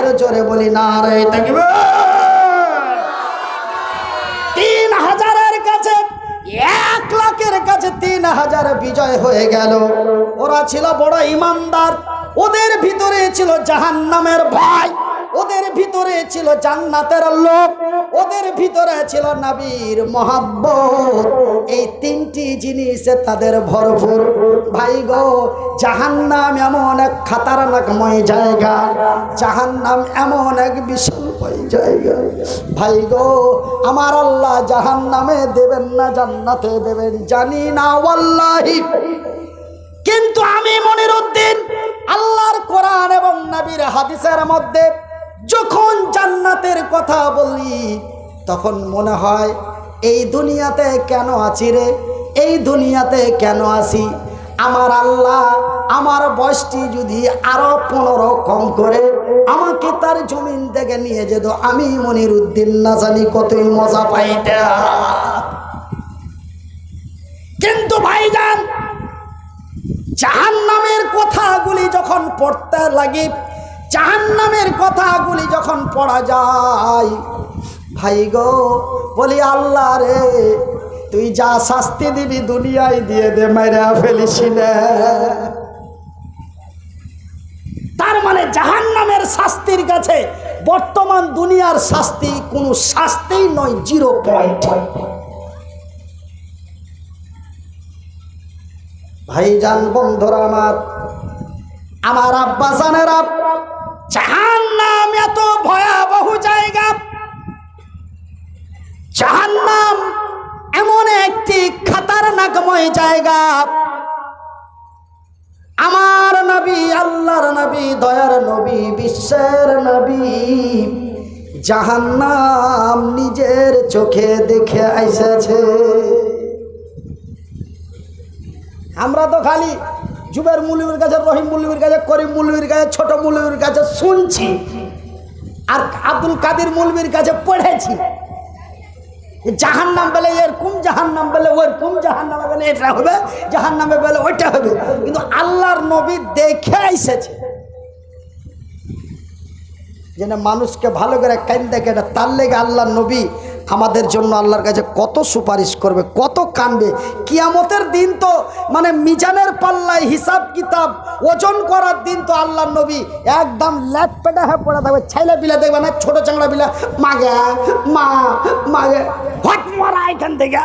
একবার জোরে বলি না রে থাকবে তিন হাজারের কাছে, এক লাখের কাছে তিন হাজার বিজয় হয়ে গেল। ওরা ছিল বড় ইমানদার, ওদের ভিতরে ছিল জাহান্নামের ভাই ওদের ভিতরে ছিল জান্নাতের লোক ওদের ভিতরে ছিল নবীর মহাব্বত। এই তিনটি জিনিসে তাদের ভরপুর। ভাই গো, জাহান্নাম এমন এক খাতারনাকময় জায়গা। জাহান্নাম এমন এক বিশালময় জায়গা। ভাই গো, আমার আল্লাহ জাহান্নামে দেবেন না, জান্নাতে দেবেন, জানি না ওয়াল্লাহি। কিন্তু আমি মনির উদ্দিন, আল্লাহর কোরআন এবং নবীর হাদিসের মধ্যে যখন জান্নাতের কথা বলি তখন মনে হয়, এই দুনিয়াতে কেন আছি রে? এই দুনিয়াতে কেন আছি? আমার আল্লাহ, আমার বয়সটি যদি আরও পনেরো কম করে, আমাকে তার জমিন থেকে নিয়ে যেত। আমি মনির উদ্দিন না জানি কতই মজা পাইতাম। কিন্তু ভাইজান, জাহান্নামের কথাগুলি যখন পড়তে লাগে লাগি, জাহান্নামের কথাগুলি যখন পড়া যায় ভাই গো, বলি আল্লাহ রে, তুই যা শাস্তি দিবি দুনিয়ায় দিয়ে দে মেরা ফেলিস তার মানে জাহান্নামের শাস্তির কাছে বর্তমান দুনিয়ার শাস্তি কোনো শাস্তিই নয়, জিরো পয়েন্ট। ভাইজান বন্ধুরা আমার আমার আব্বা জানেরা, জাহান্নাম এত ভয়াবহ জায়গা। আমার নবী, আল্লাহর নবী, দয়ার নবী, বিশ্বের নবী। জাহান্নাম নিজের চোখে দেখে আইসেছে আমরা তো খালি জুবের মুলিমের কাছে, রহিম মুলিমের কাছে, করিম মুলিমের কাছে, ছোট মুলিমের কাছে শুনছি। আর আব্দুল কাদির মুলবির কাছে পড়েছি। জাহান নাম বলে এরকম জাহান নাম বলে ওরকম জাহান নামে বলে এটা হবে জাহান নামে বলে ওইটা হবে। কিন্তু আল্লাহর নবী দেখে এসেছে। যেন মানুষকে ভালো করে কেন দেখে এটা তার লেগে আল্লাহর নবী আমাদের জন্য আল্লাহর কাছে কত সুপারিশ করবে, কত কানবে। কিয়ামতের দিন তো মানে মিজানের পাল্লায় হিসাব কিতাব, ওজন করার দিন তো আল্লাহর নবী একদম ল্যাট পেটা হয়ে পড়ে থাকবে। ছাইলা বিলা দেখবে না, ছোট চাংড়া বিলা মাগে মা মাগে হট মারা এখান থেকে।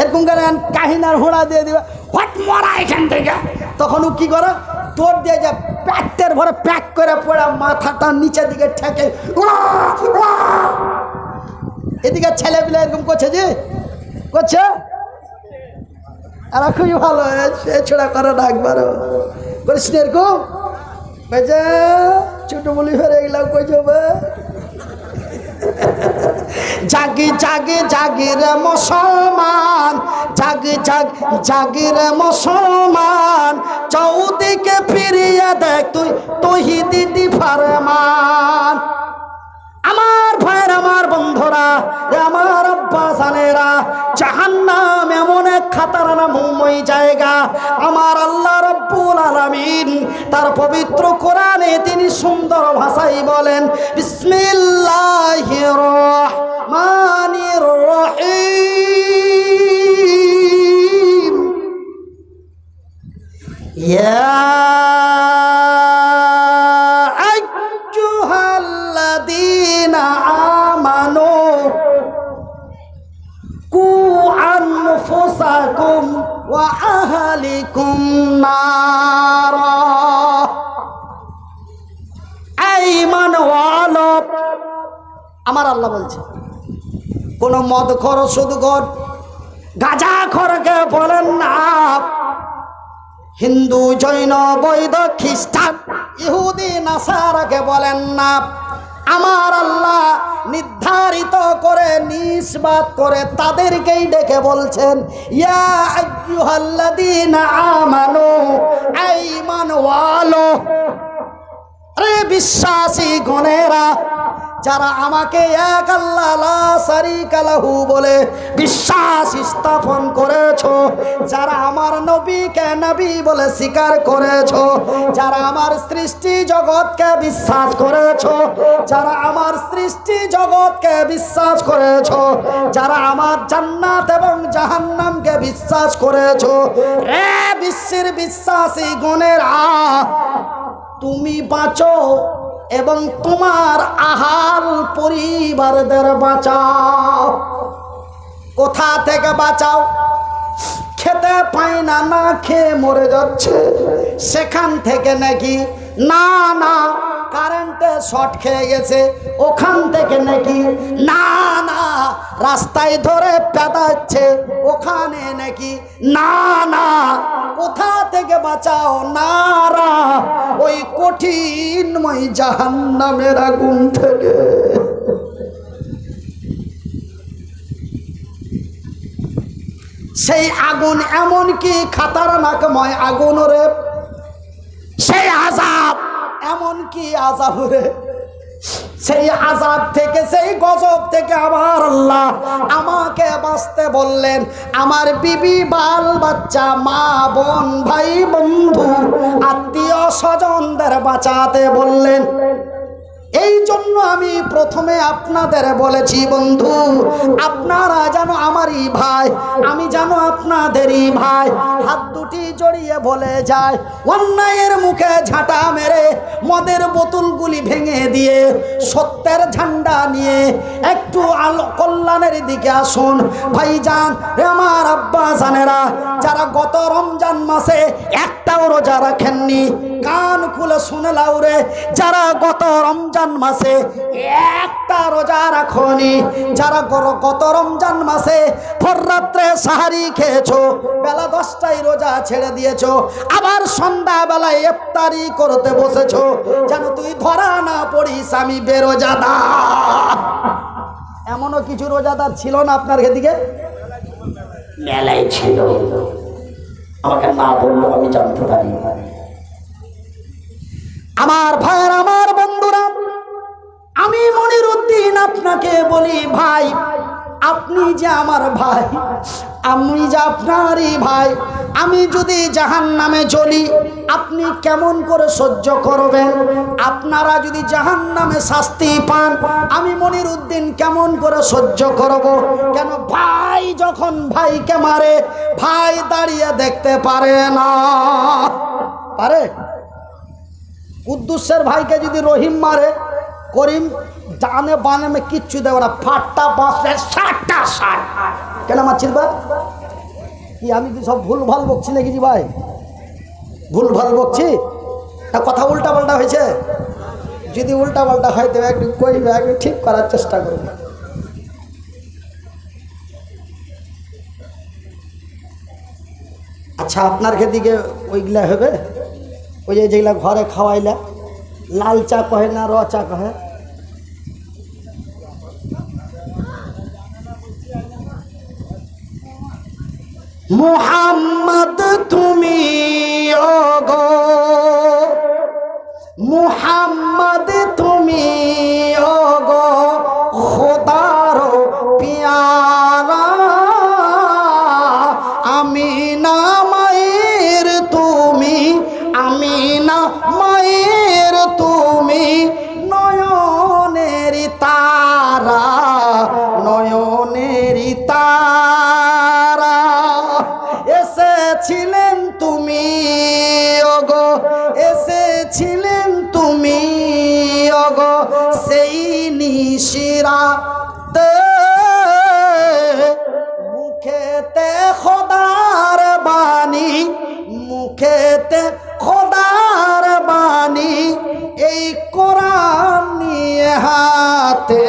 এরকম করে কাহিনার হোড়া দিয়ে দিবে, হট মরা এখান থেকে। তখন ও কি করে তোর দিয়ে যে প্যাকের ভরে প্যাক করে পড়ে, মাথাটা নিচের দিকে ঠেকে উড়া, ছেলে এদিকে ছেলেপিলে এরকম করছে যে করছে? আর খুবই ভালো সে ছোড়া করে না একবারও। করিস না এরকম? ছোট বলি ফেরে এগুলো কই যাবে? জাগি জাগি জাগি রে মুসলমান জাগি জাগ জাগি রে মুসলমান। চৌদিকে ফিরিয়ে দেখ তুই তহিদি ফারমান। সন্তানেরা জাহান্নাম এমন এক খাতারানা মুম্বই জায়গা। আমার আল্লাহ রব্বুল আলমিন তার পবিত্র কোরআনে তিনি সুন্দর ভাষাই বলেন, বিসমিল্লাহির রহমানির রহিম। ইয়া আইয়ুহাল্লাযীনা أنفسكم وأهلكم نارا أيمن ওয়ালব আমার আল্লাহ বলছে কোন মদ খর শুধু কর গাজা খরকে বলেন না হিন্দু জৈন বৈদ খ্রিস্টান ইহুদি নাসারাকে বলেন না আমার আল্লাহ নির্ধারিত করে নিষ্বাদ করে তাদেরকেই ডেকে বলছেন ইয়া বিশ্বাসী গণেরা, যারা আমাকে এক আল্লাহ বলে বিশ্বাস স্থাপন করেছ, যারা আমার নবীকে নবী বলে স্বীকার করেছ, যারা আমার সৃষ্টি জগৎকে বিশ্বাস করেছ, যারা আমার সৃষ্টি জগৎকে বিশ্বাস করেছ, যারা আমার জান্নাত এবং জাহান্নামকে বিশ্বাস করেছ। রে বিশ্বের বিশ্বাসী গণের তুমি বাঁচো এবং তোমার আহাল পরিবারদের বাঁচাও। কোথা থেকে বাঁচাও? খেতে পাই না না খেয়ে মরে যাচ্ছে। সেখান থেকে নাকি না না কারেন্টে শর্ট খেয়ে গেছে, ওখান থেকে নাকি না না, রাস্তায় ধরে পেদাচ্ছে, ওখানে নাকি না না, কোথা থেকে বাঁচাও নারা ওই কঠিনময় জাহান্নামের আগুন থেকে। সেই আগুন এমন কি খাতারনাকময় আগুন রে, সেই আজাব এমন কি আজাব রে সেই আজাব থেকে, সেই গজব থেকে আমার আল্লাহ আমাকে বাঁচতে বললেন, আমার বিবি, বাল বাচ্চা, মা, বোন, ভাই, বন্ধু, আত্মীয় স্বজনদের বাঁচাতে বললেন এই জন্য আমি প্রথমে আপনাদের বলেছি, বন্ধু, আপনারা যেন আমারই ভাই, আমি যেন আপনাদেরই ভাই। হাত দুটি জড়িয়ে বলে যায়, অন্যায়ের মুখে ঝাঁটা মেরে মদের বোতলগুলি ভেঙে দিয়ে সত্যের ঝান্ডা নিয়ে একটু আলো কল্যাণের দিকে আসুন। ভাইজান হে আমার আব্বা জানেরা, যারা গত রমজান মাসে একটাও রোজা রাখেননি কান খুলে শুনে লাউরে যারা গত রমজান মাসে একটা রোজা রাখনি, যারা গত রমজান মাসে রাত্রে সাহারি খেয়েছো, বেলা দশটায় রোজা ছেড়ে দিয়েছ, আবার সন্ধ্যাবেলায় ইফতারি করতে বসেছো, যেন তুই ধরা না পড়িস, আমি বেরোজাদা এমনও কিছু রোজাদার ছিল না আপনার এদিকে? মেলায় ছিল। আমাকে না বলল, আমি জানতে পারি আমার ভাইয়ের, আমার বন্ধুরা, আমি মনির উদ্দিন আপনাকে বলি, ভাই, আপনি যে আমার ভাই আমি যে আপনারই ভাই, আমি যদি জাহান নামে চলি আপনি কেমন করে সহ্য করবেন? আপনারা যদি জাহান নামে শাস্তি পান, আমি মনির উদ্দিন কেমন করে সহ্য করব? কেন ভাই যখন ভাইকে মারে, ভাই দাঁড়িয়ে দেখতে পারে না। পারে? কুদ্দুসের ভাইকে যদি রহিম মারে, করিম জানে বানে মে কিচ্ছু দেবে না, ফাটটা বাঁচলে ষাটটা ষাট। কেন মারছিস বা কি আমি কি সব ভুল ভালো বকছি নাকি জি ভাই? ভুল ভালো বকছি? না, কথা উল্টা পাল্টা হয়েছে। যদি উল্টা পাল্টা হয় তবে একটু কইবে একটু ঠিক করার চেষ্টা করবে। আচ্ছা আপনার দিকে ওইগুলা হবে? ওই যে যেগুলা ঘরে খাওয়াইলা, লাল চা কহে না, র চা কহে? মুহাম্মদ তুমি, ওগো। মুহাম্মদ তুমি, ওগো। খোদার পিয়ারা। নিশিরা মুখেতে খোদার বাণী, মুখেতে খোদার বাণী, এই কোরআন নিয়ে হাতে,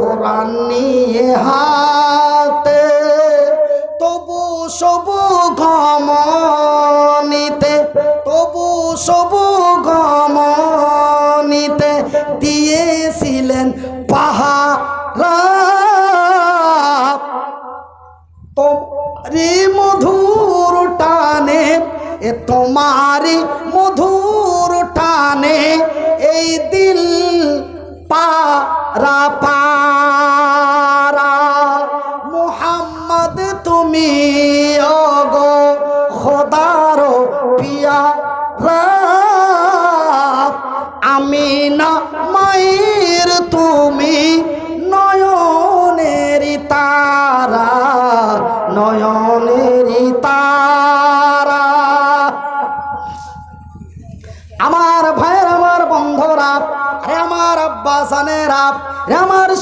কোরআন নিয়ে হাতে, তবু সবু গমনিতে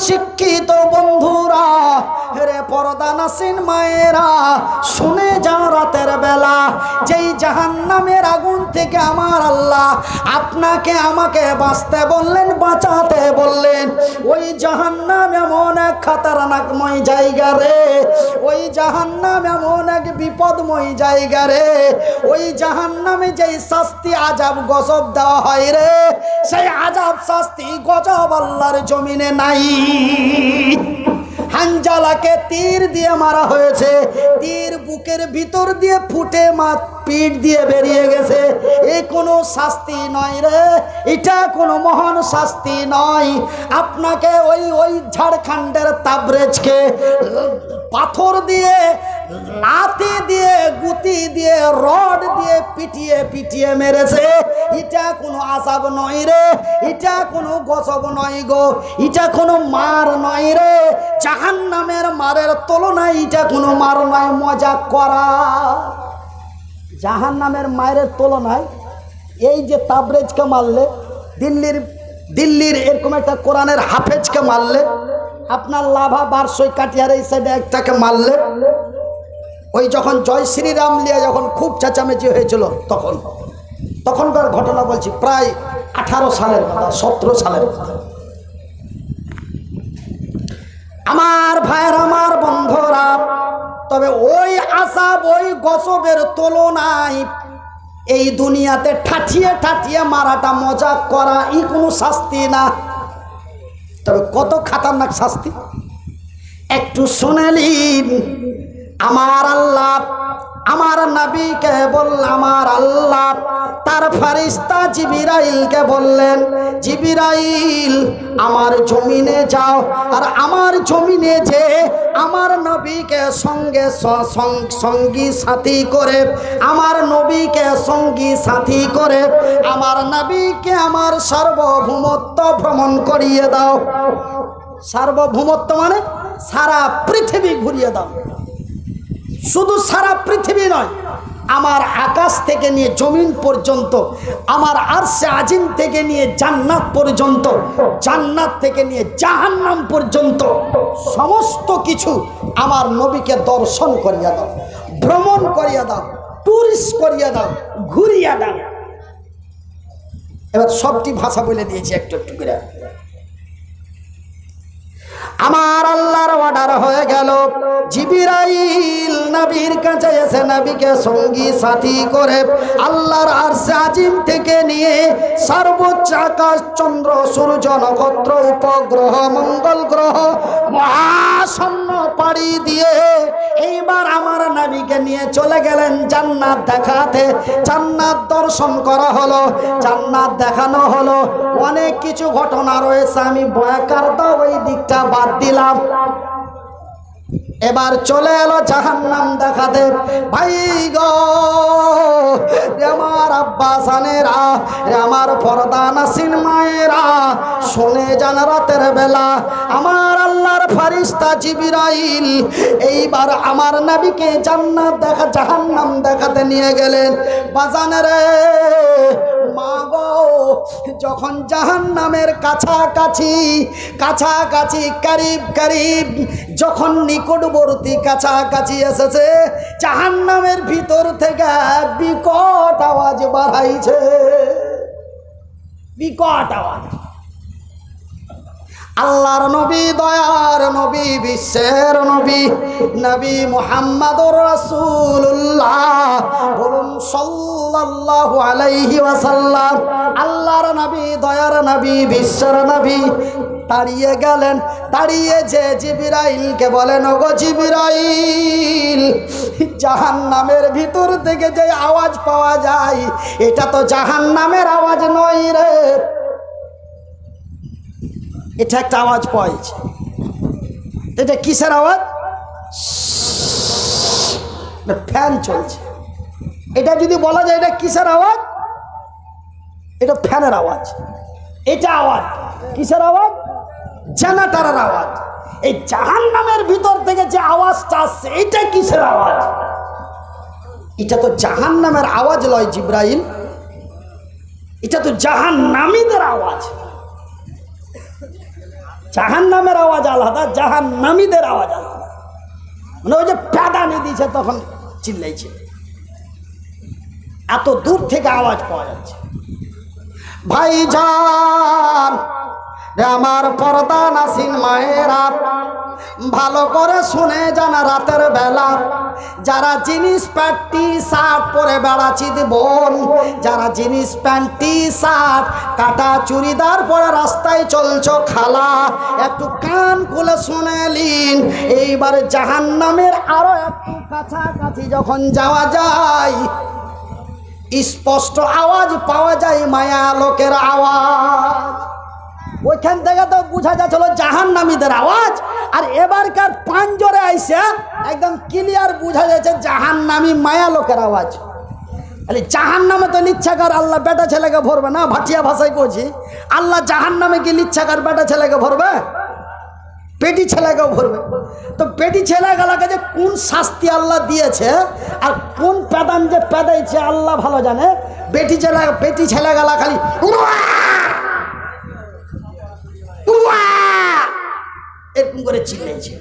শিক্ষিত বন্ধুরা রে পর্দা নাসিন মায়েরা, শুনে যাও রাতের বেলা, যেই জাহান্নামের আগুন থেকে আমার আল্লাহ আপনাকে আমাকে বাঁচতে বললেন, বাঁচাতে বললেন। ওই জাহান্নাম এমন এক খাতারনাকময় জায়গা রে, ওই জাহান্নাম এমন এক বিপদময় জায়গা রে, ওই জাহান্নামে যেই শাস্তি আজাব গজব দেওয়া হয় রে, সেই আজাব শাস্তি, গজব আল্লাহর জমিনে নাই। হাঞ্জালাকে তীর দিয়ে মারা হয়েছে। তীর বুকের ভিতর দিয়ে ফুটে মা পিঠ দিয়ে বেরিয়ে গেছে। এই কোনো শাস্তি নয় রে। এটা কোনো মহান শাস্তি নয়। আপনাকে ওই ওই ঝাড়খণ্ডের তাবরেজকে পাথর দিয়ে লাতি দিয়ে, গুতি দিয়ে দিয়ে পিটিয়ে পিটিয়ে মেরেছে। এটা কোনো আসাব নয় রে, এটা কোনো গসব নয় গো, এটা কোনো মার নয় রে। জাহান নামের মারের তুলনায় এটা কোনো মার নয়, মজা করা। জাহান নামের মায়ের তুলনায় এই যে তাবরেজকে মারলে, দিল্লির দিল্লির এরকম একটা কোরআনের হাফেজকে মারলে, আপনার লাভা বারশই কাটিয়ার এই সাইডে একটাকে মারলে ওই যখন জয় শ্রীরাম লিয়া যখন খুব চেঁচামেচি হয়েছিল তখন, তখনকার ঘটনা বলছি প্রায় আঠারো সালের কথা, সতেরো সালের কথা। আমার ভাইয়ের, আমার বন্ধুরা, তবে ওই আসাব ওই গসবের তুলনায় এই দুনিয়াতে ঠাঠিয়ে ঠাঠিয়ে মারাটা মজা করা ই কোনো শাস্তি না। তবে কত খাতারনাক শাস্তি? একটু শুনেলিন আমার আল্লাহ, আমার নবীকে বল আমার আল্লাহ। তার ফারিস্তা জিবিরাইলকে বললেন, জিবিরাইল, আমার জমিনে যাও, আর আমার জমিনে যে আমার নবীকে সঙ্গে সঙ্গী সাথী করে, আমার নবীকে সঙ্গী সাথী করে, আমার নবীকে আমার সার্বভৌমত্ব ভ্রমণ করিয়ে দাও। সার্বভৌমত্ব মানে সারা পৃথিবী ঘুরিয়ে দাও। শুধু সারা পৃথিবী নয়, আমার আকাশ থেকে নিয়ে জমিন পর্যন্ত, আমার আরশে আজিম থেকে নিয়ে জান্নাত পর্যন্ত, জান্নাত থেকে নিয়ে জাহান্নাম পর্যন্ত, সমস্ত কিছু আমার নবীকে দর্শন করিয়া দাও, ভ্রমণ করিয়া দাও টুরিস্ট করিয়া দাও, ঘুরিয়া দাও। এবার সবটি ভাষা বলে দিয়েছি একটু একটু করে। আমার আল্লাহর অর্ডার হয়ে গেল। জিবিরাইল নবীর কাছে এসে নবীকে সঙ্গী সাথী করে আল্লাহর আরশে আজিম থেকে নিয়ে সর্বোচ্চ আকাশ, চন্দ্র, সূর্য, নক্ষত্র, উপগ্রহ, মঙ্গল গ্রহ, মহাশূন্য পাড়ি দিয়ে এইবার আমার নবীকে নিয়ে চলে গেলেন জান্নাত দেখাতে। জান্নাত দর্শন করা হলো, জান্নাত দেখানো হলো। অনেক কিছু ঘটনা রয়েছে, আমি বয়াকার দাও ওই দিকটা বাদ দিলাম। এবার চলে এলো জাহান্নাম দেখাতে। ভাই গো আমার আব্বাসানেরা রে আমার পর্দা নাসিন মায়েরা, শুনে যান রাতের বেলা, আমার আল্লাহর ফারিস্তা জিবিরাইল এইবার আমার নবীকে জান্নাত দেখা জাহান্নাম দেখাতে নিয়ে গেলেন। বাজানে রে মা গো যখন জাহান নামের কাছাকাছি কাছাকাছি, কারিব কারিব, যখন নিকটবর্তী কাছাকাছি এসেছে জাহান নামের ভিতর থেকে বিকট আওয়াজ বাড়াইছে। বিকট আওয়াজ। আল্লাহর নবী, দয়ার নবী, বিশ্বের নবী নবী মোহাম্মদুর রাসূলুল্লাহ বলুন সাল্লাল্লাহু আলাইহি ওয়াসাল্লাম। আল্লাহর নবী, দয়ার নবী, বিশ্বের নবী তাড়িয়ে গেলেন। দাঁড়িয়ে যে জিবিরাইলকে বলেন, ওগো জিবিরাইল জাহান নামের ভিতর থেকে যে আওয়াজ পাওয়া যায়, এটা তো জাহান নামের আওয়াজ নয় রে। এটা একটা আওয়াজ পাওয়াছে এটা কিসের আওয়াজ? ফ্যান চলছে। এটা যদি বলা যায় এটা কিসের আওয়াজ? এটা ফ্যানের আওয়াজ। এটা আওয়াজ। কিসের আওয়াজ? জেনারেটারের আওয়াজ। এই জাহান নামের ভিতর থেকে যে আওয়াজটা আসছে, এটা কিসের আওয়াজ? এটা তো জাহান নামের আওয়াজ লয় জিব্রাইল। এটা তো জাহান নামীদের আওয়াজ। জাহান নামের আওয়াজ আলাদা জাহান নামীদের আওয়াজ আলাদা। মানে ওই যে প্যাদানি দিয়েছে তখন চিল্লাইছে। এত দূর থেকে আওয়াজ পাওয়া যাচ্ছে। ভাই যান আমার পর্দা নাসিন মায়েরা ভালো করে শুনে জানা রাতের বেলা। যারা জিনিস প্যান্ট টি শার্ট পরে বেড়াচ্ছি বোন। যারা জিনিস প্যান্ট টি শার্ট কাটা চুড়িদার পরে রাস্তায় চলছ খালা। একটু কান খুলে শুনে নিন। এইবার জাহান নামের আরও একটু কাছাকাছি যখন যাওয়া যায়, স্পষ্ট আওয়াজ পাওয়া যায় মায়া লোকের আওয়াজ। ওইখান থেকে তো বোঝা যাচ্ছিল জাহান নামীদের আওয়াজ। আর এবারকার পাঞ্জরে আইসে একদম ক্লিয়ার বোঝা যাচ্ছে জাহান নামী মায়া লোকের আওয়াজ। আরে জাহান নামে তো লিচ্ছাকার আল্লাহ বেটা ছেলেকে ভরবে না? ভাটিয়া ভাষায় কছি আল্লাহ জাহান নামে কি লিচ্ছাকার বেটা ছেলেকে ভরবে? পেটি ছেলেকেও ভরবে। তো পেটি ছেলেগুলাকে যে কোন শাস্তি আল্লাহ দিয়েছে আর কোন প্যাদান যে প্যাদাইছে, আল্লাহ ভালো জানে। বেটি ছেলে পেটি ছেলেগুলা খালি! এরকম করে চিল্লাইছে।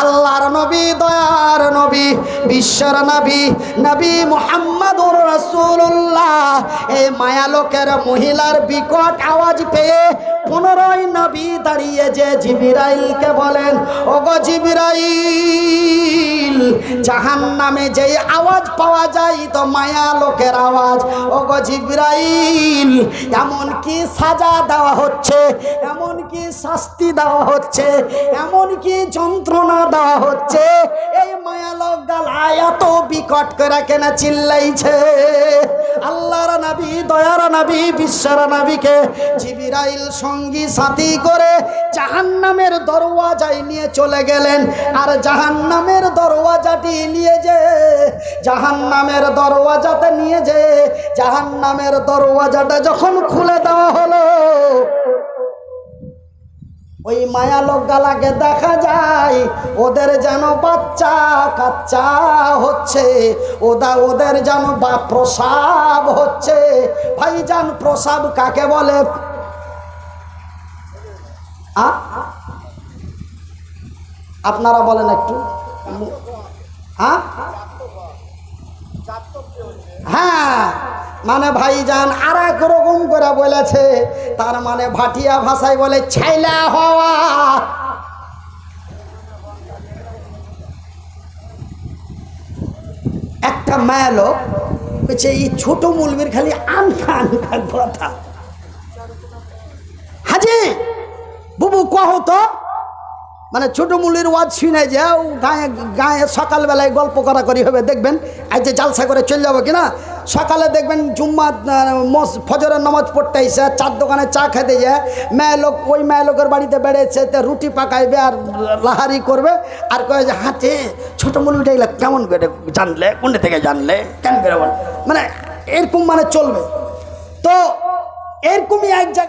আল্লাহর নবী, দয়ার নবী, বিশ্বর নবী নবী মোহাম্মদুর রাসূলুল্লাহ। এই মায়ালোকের মহিলার বিকট আওয়াজ পেয়ে পুনরায় নবী দাঁড়িয়ে যে জিবিরাইলকে বলেন, ওগো জিবিরাইল জাহান নামে যেই আওয়াজ পাওয়া যায় তো মায়া লোকের আওয়াজ। ওগো জিবিরাইল, এমন কি সাজা দেওয়া হচ্ছে, এমন কি শাস্তি দেওয়া হচ্ছে, এমন কি যন্ত্রণা দেওয়া হচ্ছে। এই মায়া লোক গালায় এত বিকট করে কেন চিল্লাইছে? আল্লাহর নবী, দয়ার নবী, বিশ্বর নবীকে জিবিরাইল সঙ্গী সাথী করে জাহান্নামের দরওয়াজায় নিয়ে চলে গেলেন। আর জাহান্নামের দরওয়াজাটি নিয়ে যে, জাহান্নামের দরওয়াজাতে নিয়ে যে, জাহান্নামের দরওয়াজাটা যখন খুলে দেওয়া হলো ওই মায়া লোক গালাকে দেখা যায়, ওদের যেন বাচ্চা কাচ্চা হচ্ছে, ওদা ওদের যেন বা প্রসাব হচ্ছে। ভাই ভাইজান প্রসাব কাকে বলে? আপনারা বলেন একটু। হ্যাঁ হ্যাঁ। মানে ভাইজান আর এক রকম করে বলেছে, তার মানে ভাটিয়া ভাষায় বলে ছাইলা হওয়া। একটা মেয়ে লোক বলছে, এই ছোট মুলবির খালি আনখা আনখা কথা। হাজি, বুবু কহ তো। মানে ছোট মুলির ওয়াজ শুনে যাও গায়ে গায়ে সকালবেলায় গল্প করা করি হবে, দেখবেন? আজ যে জালসা করে চলে যাব কিনা? সকালে দেখবেন জুম্মা মস, ফজরের নামাজ পড়তে এসে চার দোকানে চা খেতে যায়। মেয়ে লোক, ওই মেয়ে লোকের বাড়িতে বেড়েছে, তে রুটি পাকাইবে আর লাহারি করবে। আর কয়ে যে হাতে ছোটো মুলিটা এগুলো কেমন করে জানলে? কোন থেকে জানলে? কেন করে মানে এরকম মানে চলবে। তো এরকমই এক জায়গায়